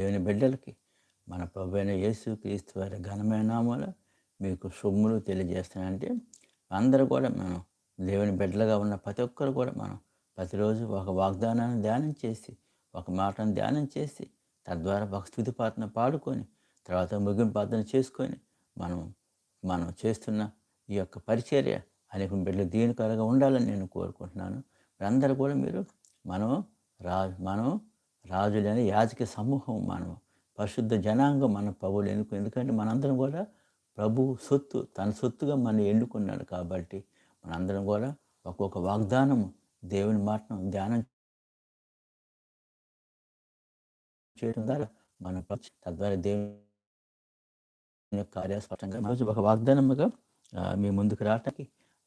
దేవుని బిడ్డలకి మన ప్రభు అయిన యేసు క్రీస్తు వారి ఘనమైన నామాలు మీకు సొమ్ములు తెలియజేస్తానంటే అందరూ కూడా మనం దేవుని బిడ్డలుగా ఉన్న ప్రతి ఒక్కరు కూడా మనం ప్రతిరోజు ఒక వాగ్దానాన్ని ధ్యానం చేసి ఒక మాటను ధ్యానం చేసి తద్వారా ఒక స్థుతి పాత్రను పాడుకొని తర్వాత ముగింపు పాత్రను చేసుకొని మనం మనం చేస్తున్న ఈ యొక్క పరిచర్య అనేక బిడ్డలు దీనికరగా ఉండాలని నేను కోరుకుంటున్నాను. అందరూ కూడా మీరు మనం రా మనం రాజులైన యాజక సమూహం మనం పరిశుద్ధ జనాంగం మన ప్రభువులు ఎన్నుకు ఎందుకంటే మనందరం కూడా ప్రభు సొత్తు తన సొత్తుగా మనం ఎన్నుకున్నాడు కాబట్టి మనందరం కూడా ఒక్కొక్క వాగ్దానము దేవుని మాటను ధ్యానం చేయడం ద్వారా మన తద్వారా దేవుని కార్యస్పష్టంగా రోజు ఒక వాగ్దానముగా మీ ముందుకు రావటానికి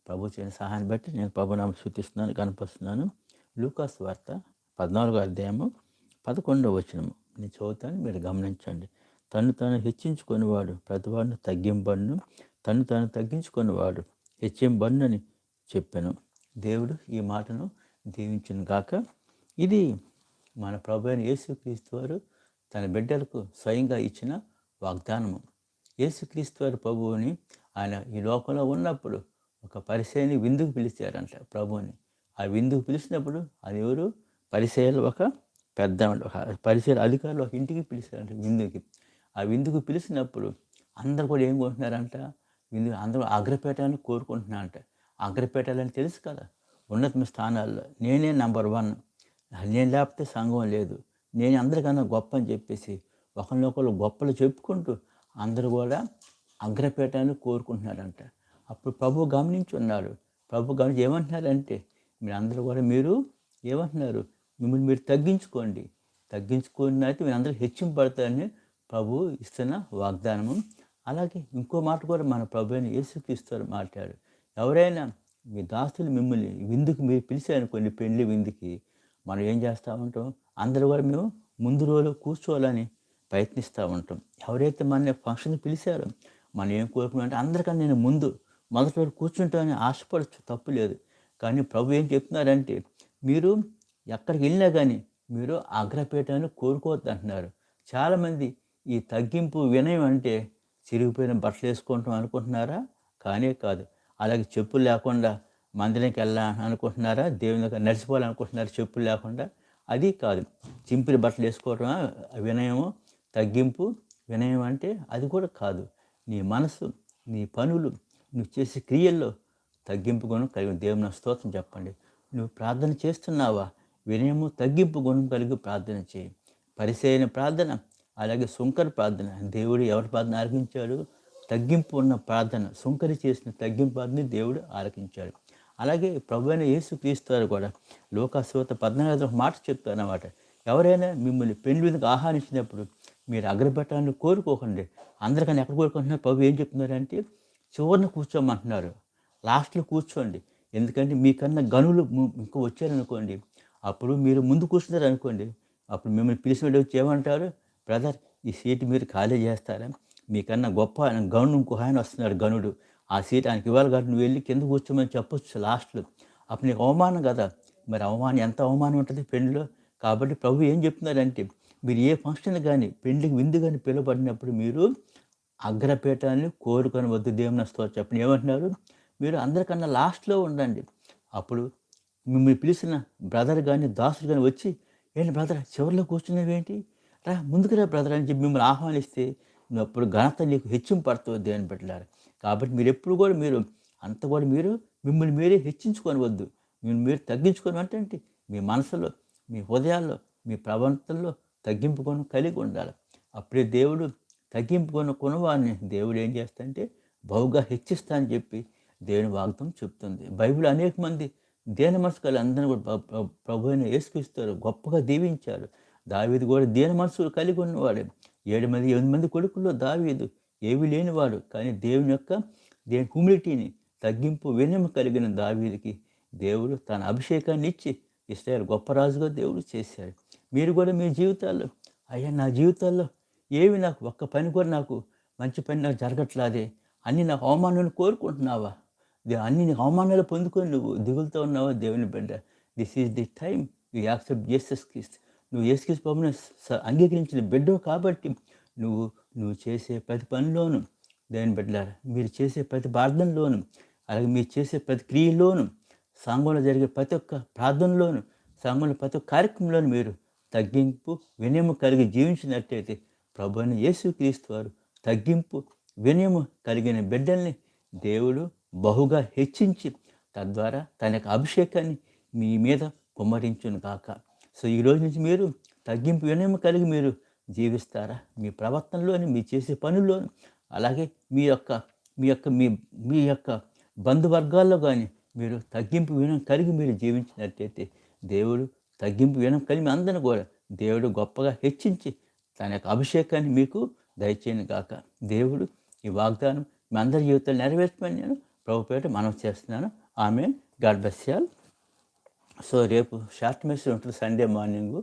ప్రభు చేయని సహాయాన్ని బట్టి నేను ప్రభునామ సూచిస్తున్నాను కనిపిస్తున్నాను లూకాస్ వార్త పద్నాలుగో అధ్యాయము పదకొండవ వచనము. నేను చదువుతాను మీరు గమనించండి. తను తాను హెచ్చించుకునేవాడు ప్రతివాడిని తగ్గింపడును తను తాను తగ్గించుకునేవాడు హెచ్చింపడును అని చెప్పాను. దేవుడు ఈ మాటను దీవించిన కాక ఇది మన ప్రభు అయిన యేసుక్రీస్తు వారు తన బిడ్డలకు స్వయంగా ఇచ్చిన వాగ్దానము. యేసుక్రీస్తు వారి ప్రభువుని ఆయన ఈ లోకంలో ఉన్నప్పుడు ఒక పరిచయని విందుకు పిలిచారంట ప్రభువుని. ఆ విందుకు పిలిచినప్పుడు అది ఎవరు? పరిచయాలు ఒక పెద్ద పరిసర అధికారులు ఒక ఇంటికి పిలిచారంట విందుకి. ఆ విందుకు పిలిచినప్పుడు అందరు కూడా ఏం కొంటున్నారంట విందు అందరూ అగ్రపేటని కోరుకుంటున్నారంట. అగ్రపేటాలని తెలుసు కదా. ఉన్నతమ స్థానాల్లో నేనే నంబర్ వన్. నేను లేకపోతే సంఘం లేదు. నేను అందరికన్నా గొప్ప అని చెప్పేసి ఒకరినొకరు గొప్పలు చెప్పుకుంటూ అందరూ కూడా అగ్రపేటని కోరుకుంటున్నారంట. అప్పుడు ప్రభు గమనించి ఉన్నాడు ప్రభు గమనించి ఏమంటున్నారంటే మీరు అందరూ కూడా మీరు ఏమంటున్నారు? మిమ్మల్ని మీరు తగ్గించుకోండి. తగ్గించుకోండి అయితే మీరు అందరూ హెచ్చింపడతారని ప్రభు ఇస్తున్న వాగ్దానము. అలాగే ఇంకో మాట కూడా మన ప్రభు అయిన యేసుక్రీస్తు మాట్లాడు ఎవరైనా మీ దాస్తులు మిమ్మల్ని విందుకు మీరు పిలిచారనుకోండి పెళ్ళి విందుకి మనం ఏం చేస్తూ ఉంటాం? అందరూ కూడా మేము ముందు రోజు కూర్చోవాలని ప్రయత్నిస్తూ ఉంటాం. ఎవరైతే మన ఫంక్షన్ పిలిచారో మనం ఏం కోరుకున్నాం అంటే అందరికన్నా నేను ముందు మొదటి రోజు కూర్చుంటామని ఆశపడచ్చు తప్పు లేదు. కానీ ప్రభు ఏం చెప్తున్నారంటే మీరు ఎక్కడికి వెళ్ళినా కానీ మీరు అగ్రపీఠాన్ని కోరుకోవద్దు అంటున్నారు చాలామంది ఈ తగ్గింపు వినయం అంటే చిరిగిపోయిన బట్టలు వేసుకుంటాం అనుకుంటున్నారా? కానే కాదు. అలాగే చెప్పులు లేకుండా మందిరానికి వెళ్ళాలని అనుకుంటున్నారా? దేవుని దగ్గర నడిచిపోవాలనుకుంటున్నారా చెప్పులు లేకుండా? అది కాదు. చింపిరి బట్టలు వేసుకోవటం వినయము? తగ్గింపు వినయం అంటే అది కూడా కాదు. నీ మనసు నీ పనులు నువ్వు చేసే క్రియల్లో తగ్గింపు గుణం దేవుని స్తోత్రం చెప్పండి. నువ్వు ప్రార్థన చేస్తున్నావా? వినయము తగ్గింపు గుణం కలిగి ప్రార్థన చేయి. పరిచయన ప్రార్థన అలాగే సుంకర ప్రార్థన. దేవుడు ఎవరి ప్రార్థన ఆలకించాడు? తగ్గింపు ఉన్న ప్రార్థన. సుంకరి చేసిన తగ్గింపు ప్రార్థన దేవుడు ఆలకించాడు. అలాగే ప్రభు అయిన యేసు క్రీస్తువారు కూడా లోకాశోత పద్నాలుగు మాట చెప్తారు అన్నమాట ఎవరైనా మిమ్మల్ని పెళ్ళి మీదకి ఆహ్వానించినప్పుడు మీరు అగ్రపెట్టాలని కోరుకోకండి. అందరికన్నా ఎక్కడ కోరుకుంటున్నారు? ప్రభు ఏం చెప్తున్నారంటే చివరిన కూర్చోమంటున్నారు. లాస్ట్లో కూర్చోండి. ఎందుకంటే మీకన్నా గనులు ఇంకా వచ్చారనుకోండి అప్పుడు మీరు ముందు కూర్చున్నారు అనుకోండి అప్పుడు మిమ్మల్ని పిలిచిన వచ్చి ఏమంటారు? బ్రదర్ ఈ సీట్ మీరు ఖాళీ చేస్తారా? మీకన్నా గొప్ప ఆయన గనుడు ఇంకో ఆయన వస్తున్నాడు గనుడు. ఆ సీట్ ఆయనకి ఇవ్వాలి కాబట్టి నువ్వు వెళ్ళి కింద కూర్చోమని చెప్పొచ్చు లాస్ట్లో. అప్పుడు నీకు అవమానం కదా. మరి అవమానం ఎంత అవమానం ఉంటుంది పెళ్ళిలో కాబట్టి ప్రభు ఏం చెప్తున్నారంటే మీరు ఏ ఫంక్షన్ కానీ పెళ్ళికి విందు కానీ పిలువబడినప్పుడు మీరు అగ్రపీఠాన్ని కోరుకొని వద్దు దేవుని స్తోత్రం చెప్పండి. ఏమంటున్నారు? మీరు అందరికన్నా లాస్ట్లో ఉండండి. అప్పుడు మిమ్మల్ని పిలిచిన బ్రదర్ కానీ దాసుడు కానీ వచ్చి ఏంటి బ్రదర్ చివరిలో కూర్చున్నావేంటి? రా ముందుకురా బ్రదర్ అని చెప్పి మిమ్మల్ని ఆహ్వానిస్తే అప్పుడు ఘనత నీకు హెచ్చింపడుతుంది దేవుని పెట్టారు కాబట్టి మీరు ఎప్పుడు కూడా మీరు అంత కూడా మీరు మిమ్మల్ని మీరే హెచ్చించుకొని వద్దు మిమ్మల్ని మీరు తగ్గించుకొని అంటే మీ మనసులో మీ హృదయాల్లో మీ ప్రవర్తనలో తగ్గింపుకొని కలిగి ఉండాలి. అప్పుడే దేవుడు తగ్గింపుకొని కొనవారిని దేవుడు ఏం చేస్తాడంటే బహుగా హెచ్చిస్తా అని చెప్పి దేవుని వాగ్దం చెప్తుంది. బైబిల్ అనేక మంది దీన మనసుకాలు అందరిని కూడా ప్ర- ప్ర- ప్రభు అయిన గొప్పగా దీవించారు. దావీదు కూడా దీన మనసు కలిగి ఉన్నవాడు. ఏడు మంది ఎనిమిది మంది కొడుకుల్లో దావీదు ఏవి లేనివాడు. కానీ దేవుని యొక్క దేని హ్యూమిలిటీని తగ్గింపు వినయం కలిగిన దావీదికి దేవుడు తన అభిషేకాన్ని ఇచ్చి ఇస్రాయల్ గొప్ప రాజుగా దేవుడు చేశాడు. మీరు కూడా మీ జీవితాల్లో అయ్యా నా జీవితాల్లో ఏవి నాకు ఒక్క పని కూడా నాకు మంచి పని నాకు జరగట్లేదే అన్ని నాకు అవమానాలు కోరుకుంటున్నావా? అన్ని అవమానాలు పొందుకొని నువ్వు దిగులుతో ఉన్నావా దేవుని బిడ్డ. This is the time you accept Jesus Christ నువ్వు యేసుక్రీస్తు ప్రభుని స- అంగీకరించిన బిడ్డవు కాబట్టి నువ్వు నువ్వు చేసే ప్రతి పనిలోను దేవుని బిడ్డలారా మీరు చేసే ప్రతి ప్రార్థనలోను అలాగే మీరు చేసే ప్రతి క్రియలోను సంఘంలో జరిగే ప్రతి ఒక్క ప్రార్థనలోను సంఘంలో ప్రతి ఒక్క కార్యక్రమంలోను మీరు తగ్గింపు వినయము కలిగి జీవించినట్టయితే ప్రభు అయిన యేసుక్రీస్తు వారు తగ్గింపు వినయము కలిగిన బిడ్డల్ని దేవుడు బహుగా హెచ్చించి తద్వారా తన యొక్క అభిషేకాన్ని మీ మీద కుమ్మరించును కాక సో ఈ రోజు నుంచి మీరు తగ్గింపు వినయం కలిగి మీరు జీవిస్తారా? మీ ప్రవర్తనలోని మీ చేసే పనుల్లోని అలాగే మీ యొక్క మీ యొక్క మీ మీ యొక్క బంధువర్గాల్లో కానీ మీరు తగ్గింపు వినం కలిగి మీరు జీవించినట్టయితే దేవుడు తగ్గింపు వినం కలిగి అందరిని కూడా దేవుడు గొప్పగా హెచ్చించి తన యొక్క అభిషేకాన్ని మీకు దయచేయను కాక దేవుడు ఈ వాగ్దానం మీ అందరి జీవితాలు నెరవేర్చమని నేను ప్రభుపేట మనం చేస్తున్నాను. ఆమె గాడ్ సో రేపు షార్ట్ మెసేజ్ ఉంటుంది సండే మార్నింగ్.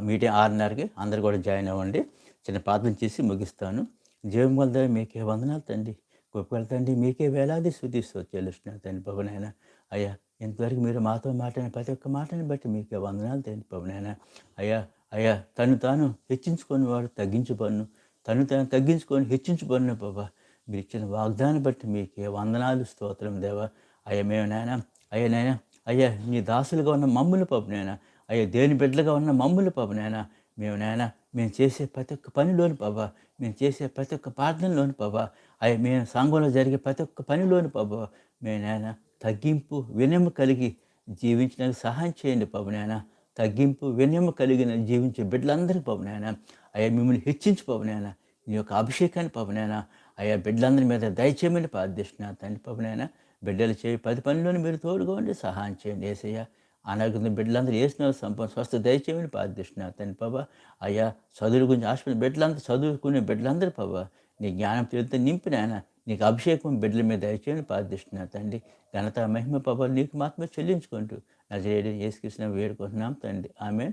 మీటింగ్ ఆరున్నరకి అందరు కూడా జాయిన్ అవ్వండి. చిన్న ప్రార్థన చేసి ముగిస్తాను. జీవం వల్ల మీకే వందనాలు తండ్రి. గొప్ప తండ్రి మీకే వేలాది శుద్ధిస్తూ చెల్లిస్తున్నాను తండ్రి పవనైనా అయ్యా ఇంతవరకు మీరు మాతో మాట్లాడిన ప్రతి ఒక్క మాటని బట్టి మీకే వందనాలు తండ్రి పవనైనా అయ్యా అయ్యా తను తాను హెచ్చించుకొని వాడు తగ్గించబడును. తను తాను తగ్గించుకొని హెచ్చించబడిన బాబా మీరు ఇచ్చిన వాగ్దాన్ని బట్టి మీకే వందనాలు స్తోత్రం దేవా. అయ్యా మేము నాయన అయ్యా నాయనా అయ్యా నీ దాసులుగా ఉన్న మమ్ములు పాప నాయన. అయ్యా దేని బిడ్డలుగా ఉన్న మమ్ములు పాపం నాయన. మేము నాయన మేము చేసే ప్రతి ఒక్క పనిలోని బాబా మేము చేసే ప్రతి ఒక్క ప్రార్థనలోని బాబా అయ్యా మేము సంఘంలో జరిగే ప్రతి ఒక్క పనిలోని బాబా మేము నాయన తగ్గింపు వినయము కలిగి జీవించడానికి సహాయం చేయండి పాప నాయన. తగ్గింపు వినయము కలిగిన జీవించే బిడ్డలందరికీ పాప నాయన. అయ్యా మిమ్మల్ని హెచ్చించి పాప నాయన. నీ యొక్క అభిషేకాన్ని పాపనైనా అయ్యా బిడ్డలందరి మీద దయచేయమని ప్రార్థిస్తున్నా తండ్రి పాపనైనా బిడ్డలు చేయి పది పనులను మీరు తోడుగా ఉండి సహాయం చేయండి ఏసయ్య. అనాగత బిడ్డలందరూ వేసిన సంపద స్వస్థ దయచేయమని ప్రార్థిస్తున్నా తండ్రి పాప అయ్యా చదువుల గురించి హాస్పిటల్ బిడ్డలందరూ చదువుకునే బిడ్డలందరూ పాప నీ జ్ఞానం తీరుతో నింపినాయన నీకు అభిషేకం బిడ్డల మీద దయచేయని ప్రార్థిస్తున్నా తండ్రి. ఘనత మహిమ పాపాలు నీకు మాత్రమే చెల్లించుకుంటూ నజరేడు ఏసుకృష్ణ వేడుకుంటున్నాం తండ్రి. ఆమె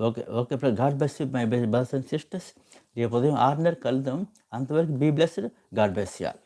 okay okay God bless my best bus and sisters రేపు ఉదయం ఆరున్నర కలుద్దాం అంతవరకు be blessed God bless y'all